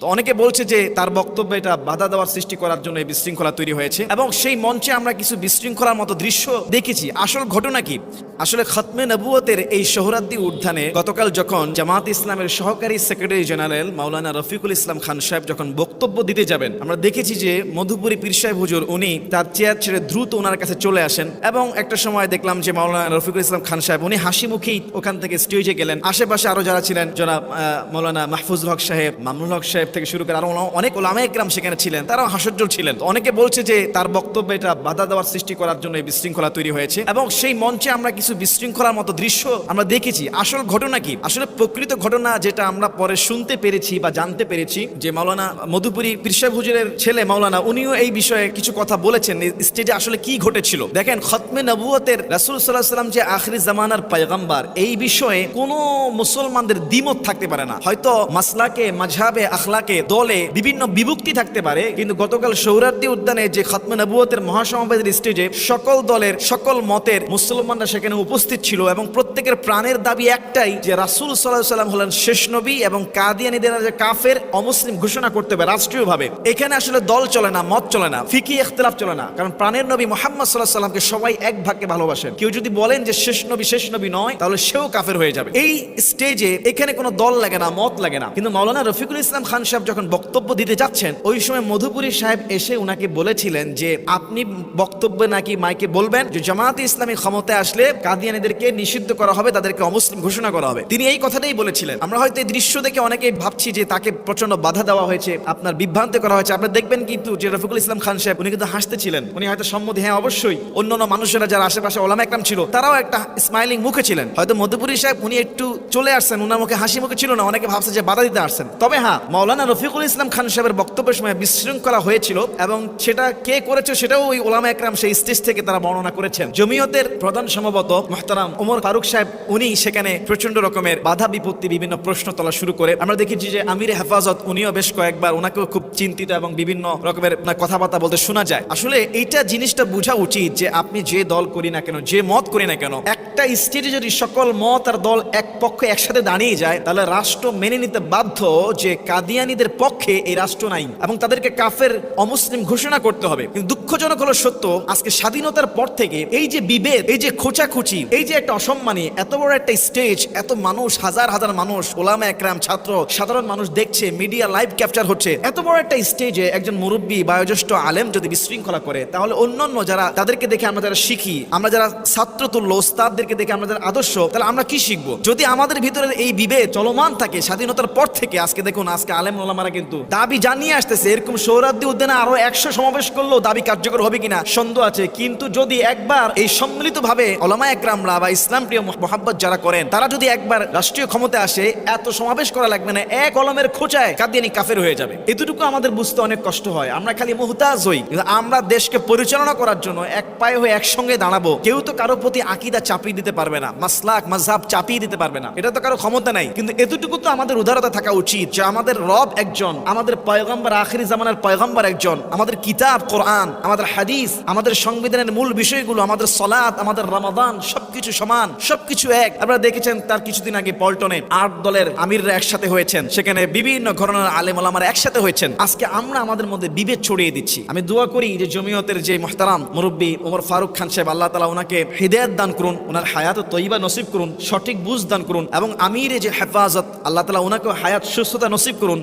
তো অনেকে বলছে যে তার বক্তব্যে এটা বাধা দেওয়ার সৃষ্টি করার জন্য এই বিশৃঙ্খলা তৈরি হয়েছে এবং সেই মঞ্চে আমরা কিছু বিশৃঙ্খলার মতো দৃশ্য দেখেছি। আসল ঘটনা কি? আসলে খতমে নবুয়তের এই সোহরাদ্দি উদ্যানে গতকাল যখন জামাত ইসলামের সহকারী সেক্রেটারি জেনারেল মাওলানা রফিকুল ইসলাম খান সাহেব যখন বক্তব্য দিতে যাবেন আমরা দেখেছি যে মধুপুরী পীর সাহেব হুজুর উনি তার চেয়ার ছেড়ে দ্রুত ওনার কাছে চলে আসেন এবং একটা সময় দেখলাম যে মাওলানা রফিকুল ইসলাম খান সাহেব উনি হাসি মুখেই ওখান থেকে স্টেজে গেলেন। আশেপাশে আরও যারা ছিলেন আহ, মাওলানা মাহফুজুল হক সাহেব মামুনুল হক সাহেব থেকে শুরু করে আরও অনেক ওলামা একরাম সেখানে ছিলেন, তারাও হাস্যোজ্জ্বল ছিলেন। অনেকে বলছে যে তার বক্তব্যে এটা বাধা দেওয়ার সৃষ্টি করার জন্য এই বিশৃঙ্খলা তৈরি হয়েছে। এবং সেই মঞ্চে আমরা কিছু বিশৃঙ্খলার মতো দৃশ্য আমরা দেখেছি। আসল ঘটনা কি? আসলে প্রকৃত ঘটনা যেটা আমরা পরে শুনতে পেরেছি বা জানতে পেরেছি, যে মাওলানা মধুপুরী পিরসাহেব হুজুরের ছেলে মাওলানা, উনিও এই বিষয়ে কিছু কথা বলেছেন স্টেজে আসলে কি ঘটেছিল? দেখেন, খতমে নবুয়তের রাসূল আলাইহি সাল্লাম যে আখরি জামানার পয়গম্বর, এই বিষয়ে কোনো মুসলমানদের দ্বিমত থাকতে পারে না। হয়তো মাসলাকে, মাঝহাবে আখলাকে দলে বিভিন্ন বিভক্তি থাকতে পারে। কিন্তু গতকাল সৌরার্দি উদ্যানে যে খতমে নবুয়তের মহাসমাবেদের স্টেজে সকল দলের, সকল মতের মুসলমানরা সেখানে উপস্থিত ছিল এবং প্রত্যেকের প্রাণের দাবি একটাই যে রাসূল সাল্লাল্লাহু সাল্লাম হলেন শেষ নবী এবং কাদিয়ানীদের যে কাফের, অমুসলিম ঘোষণা করতে হবে রাষ্ট্রীয়ভাবে। এখানে আসলে দল চলে না, মত চলে না ফিকি ইখতিলাফ চলে না। কারণ প্রাণের নবী মোহাম্মদ সাল্লাহ সাল্লামকে সবাই এক ভাগকে ভালোবাসেন। কেউ যদি বলেন যে শেষ নবী শেষ নবী নয়, তাহলে সেও কাফের হয়ে যাবে। এই স্টেজে এখানে কোনো দল লাগে না, মত লাগে না। কিন্তু মৌলানা রফিকুল ইসলাম খান সাহেব যখন বক্তব্য দিতে যাচ্ছেন, ওই সময় মধুপুরী সাহেব এসে উনাকে বলেছিলেন যে, আপনি বক্তব্যে নাকি মাইকে বলবেন যে জামাতে ইসলামী ক্ষমতায় আসলে কাদিয়ানীদেরকে নিষিদ্ধ করা হবে, তাদেরকে অমুসলিম ঘোষণা করা হবে। তিনি এই কথাটাই বলেছিলেন। আমরা হয়তো এই দৃশ্য দেখে অনেকেই ভাবছি যে, তাকে প্রচণ্ড বাধা দেওয়া হয়েছে, আপনার বিভ্রান্ত করা হয়েছে। আপনার দেখবেন কিন্তু যে, রফিকুল ইসলাম খান সাহেব, উনি কিন্তু হাসতেছিলেন। উনি হয়তো সম্মতি হ্যাঁ অবশ্যই। অন্যান্য মানুষেরা যারা আশেপাশে ওলামা একরাম ছিল, তারাও একটা স্মাইলিং মুখে ছিলেন। হয়তো মধুপুরী সাহেব, উনি একটু চলে আসছেন, উনার মুখে হাসি মুখে ছিল না, অনেকে ভাবছে যে, বাধা দিতে আসছেন। তবে হ্যাঁ মৌলানা রফিকুল ইসলাম খান সাহেবের বক্তব্যের সময় বিশৃঙ্খলা হয়েছিল এবং সেটা কে করেছে সেটাও ওই ওলামা একরাম সেই স্টেজ থেকে তারা বর্ণনা করেছেন। জমিয়তের প্রধান সম্ভবত মোহতারাম ওমর ফারুক সাহেব, উনি সেখানে প্রচণ্ড রকমের বাধা বিপত্তি, বিভিন্ন প্রশ্ন তোলা শুরু করে। আমরা দেখেছি যে আমির হেফাজত, উনিও বেশ কয়েকবার ওনাকেও খুব চিন্তিত এবং বিভিন্ন রকমের কথাবার্তা বলতে শোনা যায়। আসলে এইটা জিনিসটা বোঝা উচিত যে আপনি যে দল করি না কেন, যে মত করি না কেন, একটা স্টেজে যদি সকল মত আর দল এক পক্ষে একসাথে দাঁড়িয়ে যায়, তাহলে রাষ্ট্র মেনে নিতে বাধ্য যে কাদিয়ানিদের পক্ষে এই রাষ্ট্র নাই এবং তাদেরকে কাফের অমুসলিম ঘোষণা করতে হবে। কিন্তু দুঃখজনক হলো সত্য, আজকে স্বাধীনতার পর থেকে এই যে বিভেদ, এই যে খোঁচাখুচি, এই যে একটা অসম্মানী, এত বড় একটা স্টেজ এত মানুষ, হাজার হাজার মানুষ, ওলামা একরাম, ছাত্র, সাধারণ মানুষ দেখছে মিডিয়া লাইভ ক্যাপচার হচ্ছে, এত বড় একটা স্টেজে একজন মুরব্বী, বয়োজ্যেষ্ঠ আলেম যদি বিশৃঙ্খলা করে, তাহলে অন্যান্য যারা তাদেরকে দেখে আমরা যারা শিখি, আমরা যারা ছাত্র তুল্য ওস্তাদদেরকে দেখে আমরা যারা আদর্শ, তাহলে আমরা কি শিখব? যদি আমাদের ভিতরে এই বিভেদ চলমান থাকে স্বাধীনতার পর থেকে, আজকে দেখুন, আজকে আলেম ওলামারা কিন্তু দাবি জানিয়ে আসতেছে, এরকম সৌরাদ্দি উদ্যানে আরও একশো সমাবেশ করলেও দাবি কার্যকর হবে কিনা সন্দেহ আছে। কিন্তু যদি একবার এই সম্মিলিত ভাবে ওলামা একরামরা বা ইসলাম প্রিয় মোহাব্বত যারা করেন, তারা যদি একবার রাষ্ট্রীয় ক্ষমতায় আসে, এত সমাবেশ করা লাগবে না, এক কলমের খোঁচায় কাদিয়ানি কাফের হয়ে যাবে। এতটুকু আমাদের বুঝতে অনেক কষ্ট হয়। আমরা খালি মুহতাজ হই আমরা দেশকে পরিচালনা করার জন্য এক পায়ে হয়ে একসঙ্গে দাঁড়াবো। কেউ তো কারও প্রতি আকিদা চাপিয়ে দিতে পারবে না, মাসলাক মাঝহাব চাপিয়ে দিতে পারবে না। এটা তো কারও ক্ষমতা নাই। কিন্তু এতটুকু তো আমাদের উদারতা থাকা উচিত যে আমাদের রব একজন, আমাদের পয়গম্বর আখিরি জামানের পয়গম্বর একজন, আমাদের কিতাব, কোরআন, আমাদের হাদিস, আমাদের সংবিধানের মূল বিষয়গুলো, আমাদের সলাৎ আমাদের রমাদান, সবকিছু সমান, সবকিছু এক। আপনারা দেখেছেন তার কিছুদিন আগে পল্টনে আট দলের আমিররা একসাথে হয়েছেন, সেখানে বিভিন্ন ঘটনার আলেম ওলামারা একসাথে হয়েছেন। আজকে আমরা আমাদের মধ্যে বিভেদ ছড়িয়ে দিচ্ছি। আমি দোয়া করি যে জমিয়তের যে মোহতারাম মুরব্বী ওমর ফারুক খান সাহেব, আল্লাহ তালা ওনাকে হৃদয়ত দান করুন ওনার হায়াত তৈবা নসিব করুন, সঠিক বুঝ দান করুন এবং আমিরে যে হেফাজত, আল্লাহ তালা ওনাকে হায়াত, সুস্থতা নসিব করুন।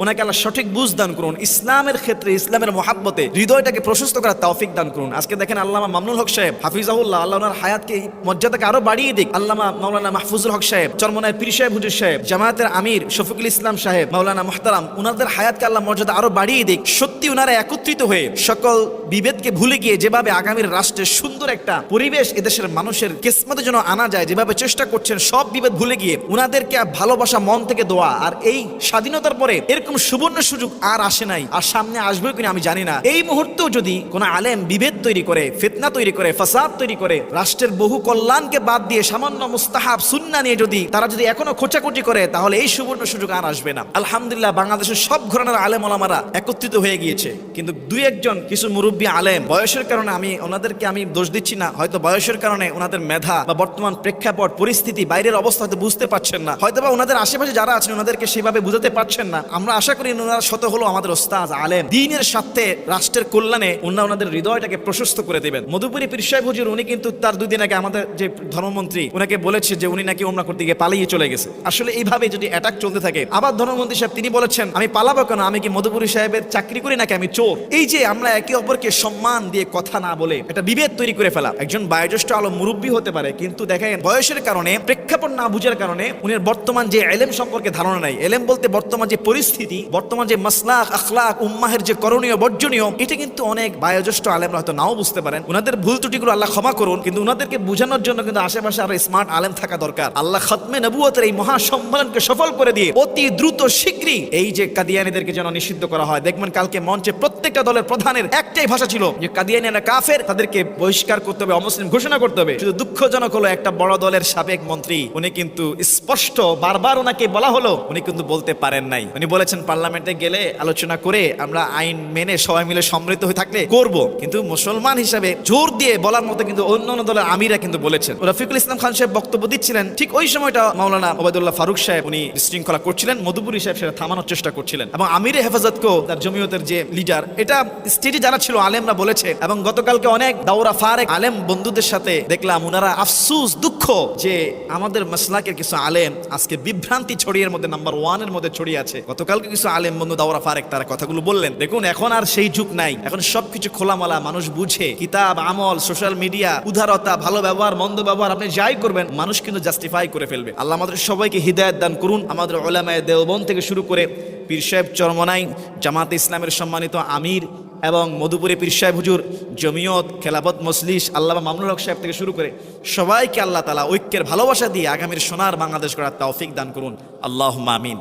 ওনাকে আল্লাহ সঠিক বুঝ দান করুন। ইসলামের ক্ষেত্রে, ইসলামের মহাব্বতে হৃদয়টাকে প্রশস্ত করার তৌফিক দান করুন। আজকে দেখেন আল্লামা মামনুল হক সাহেব, হাফিজাহুল্লাহ, আল্লাহ ওনার হায়াতকে মর্যাদাকে আরও বাড়িয়ে দিক। আল্লামা মাওলানা মাহফুজুল হক সাহেব, চরমনায় পীর সাহেব, হুজুর সাহেব, জামায়াতের আমির শফিকুল ইসলাম সাহেব, মাওলানা মুহতারাম ওনাদের হায়াতকে আল্লাহ মর্যাদা আরও বাড়িয়ে দিক। সত্যি ওনারা একত্রিত হয়ে সকল বিভেদকে ভুলে গিয়ে যেভাবে আগামীর রাষ্ট্রের সুন্দর একটা পরিবেশ এদেশের মানুষের কিসমতে যেন আনা যায়, যেভাবে চেষ্টা করছেন সব বিভেদ ভুলে গিয়ে ওনাদেরকে ভালোবাসা মন থেকে দোয়া। আর এই স্বাধীনতার পরে এরকম সুবর্ণ সুযোগ আর আসে নাই, আর সামনে আসবে কিনা আমি জানি না। এই মুহূর্তেও যদি কোন আলেম বিভেদ তৈরি করে, ফিতনা তৈরি করে, ফাসাদ তৈরি করে, রাষ্ট্রের বহু কল্যাণকে বাদ দিয়ে সামান্য মুস্তাহাব, সুন্না নিয়ে যদি তারা যদি এখনও খোঁচাখুচি করে, তাহলে এই সুবর্ণ সুযোগ আর আসবে না। আলহামদুলিল্লাহ, বাংলাদেশের সব ঘরানার আলেম ওলামারা একত্রিত হয়ে গিয়েছে। কিন্তু দুই একজন কিছু মুরব্বী আলেম, বয়সের কারণে আমি, ওনাদেরকে আমি দোষ দিচ্ছি না। হয়তো বয়সের কারণে ওনাদের মেধা বা বর্তমান প্রেক্ষাপট, পরিস্থিতি, বাইরের অবস্থা হয়তো বুঝতে পারছেন না। হয়তো বা ওনাদের আশেপাশে যারা আছেন, ওনাদেরকে সেভাবে বুঝাতে পারছেন না। আমরা আশা করি ওনারা শত হলো আমাদের ওস্তাজ আলেম। দিনের সাথে রাষ্ট্রের কল্যাণে ওনারা ওনাদের হৃদয়টাকে প্রশস্ত করে দেবেন। মধুপুরী পীর সাহেব হুজুর, উনি কিন্তু তার দুই দিন আগে আমাদের যে ধর্মমন্ত্রী ওনাকে বলেছে যে উনি নাকি ওমরা করতে গিয়ে পালিয়ে চলে গেছে। আসলে এইভাবে যদি অ্যাটাক চলতে থাকে, আবার ধর্মমন্ত্রী সাহেব তিনি বলেছেন, আমি পালাবো কেন? আমি কি মধুপুরী সাহেবের চাকরি করি নাকি আমি চোর? এই যে আমরা একে অপরকে সম্মান দিয়ে কথা না বলে একটা বিভেদ তৈরি করে ফেলা। একজন বয়োজ্যেষ্ঠ আলো মুরব্বী হতে পারে, কিন্তু দেখেন বয়সের কারণে, প্রেক্ষাপট না বুঝার কারণে উনি বর্তমান যে এলেম সম্পর্কে ধারণা নাই। এলেম বলতে বর্তমান যে পরিস্থিতি বর্তমান যে মাসলাক আখলাক উম্মাহের যে করণীয়, বর্জনীয়, এটা কিন্তু অনেক বয়োজ্যেষ্ঠ আলেমরা হয়তো নাও বুঝতে পারেন। ওনাদের ভুল ত্রুটিগুলো আল্লাহ ক্ষমা করুন, কিন্তু ওনাদেরকে বোঝানোর জন্য কিন্তু আশেপাশে আরও স্মার্ট আলেম থাকা দরকার। আল্লাহ খতমে নবুয়তের এই মহা সম্মেলনকে সফল করে দিয়ে অতি দ্রুত শীঘ্রই এই যে কাদিয়ানিদেরকে যেন নিষিদ্ধ করা হয়। দেখবেন কালকে মঞ্চে প্রত্যেকটা দলের প্রধানের একটাই ভাষা ছিল যে কাদিয়ানিরা কাফের, তাদেরকে বহিষ্কার করতে হবে, অমুসলিম ঘোষণা করতে হবে। শুধু দুঃখজনক হলো একটা বড় দলের সাবেক মন্ত্রী, উনি কিন্তু স্পষ্ট বারবার ওনাকে বলা হলো, উনি কিন্তু বলতে পারেন নাই। উনি বলেছেন পার্লামেন্টে গেলে আলোচনা করে আমরা আইন মেনে সবাই মিলে সমৃদ্ধ হয়ে থাকলে করব। কিন্তু মুসলমান হিসাবে জোর দিয়ে বলার মতো কিন্তু অন্য অন্য দলের আমিরা কিন্তু বলেছেন। রফিকুল ইসলাম খান সাহেব বক্তব্য দিচ্ছিলেন, ঠিক ওই সময়টা মাওলানা ওবায়দুল্লাহ ফারুক সাহেব উনি বিশৃঙ্খলা করছিলেন, মধুপুরী সাহেব সেটা থামানোর চেষ্টা করছিলেন। এবং আমিরে হেফাজতকেও তার জমিয়তের যে লিডার, এটা স্টেজে যারা ছিল, আলেমরা বলেছে। এবং গতকালকে অনেক দাওরা ফারেক আলেম বন্ধুদের সাথে দেখলাম ওনারা আফসুস, দুঃখ যে আমাদের মাসলাকের কিছু আলেম আজকে বিভ্রান্তি ছড়িয়ে মধ্যে নাম্বার ওয়ানের মধ্যে ছড়িয়ে আছে। গতকালকে কিছু আলেম বন্ধু দাওরা ফারেক, তারা কথাগুলো বললেন। দেখুন, এখন আর সেই যুগ নাই। এখন সবকিছু খোলামালা, মানুষ বুঝে। কিতাব, আমল, সোশ্যাল মিডিয়া, উদারতা, ভালো ব্যবহার, মন্দ ব্যবহার, আপনি যাই করবেন, মানুষ কিন্তু জাস্টিফাই করে ফেলবে। আল্লাহ আমাদের সবাইকে হৃদায়ত দান করুন। আমাদের ওলামায় দেওবন থেকে শুরু করে পীর সাহেব চরমনাই, জামাতে ইসলামের সম্মানিত আমির এবং মধুপুরে পীর সাহেব হুজুর, জমিয়ত খেলাবত মসলিস আল্লাহ মামুনুল হক সাহেব থেকে শুরু করে সবাইকে আল্লাহ তালা ঐক্যের ভালোবাসা দিয়ে আগামীর সোনার বাংলাদেশ করার তৌফিক দান করুন। আল্লাহ আমিন।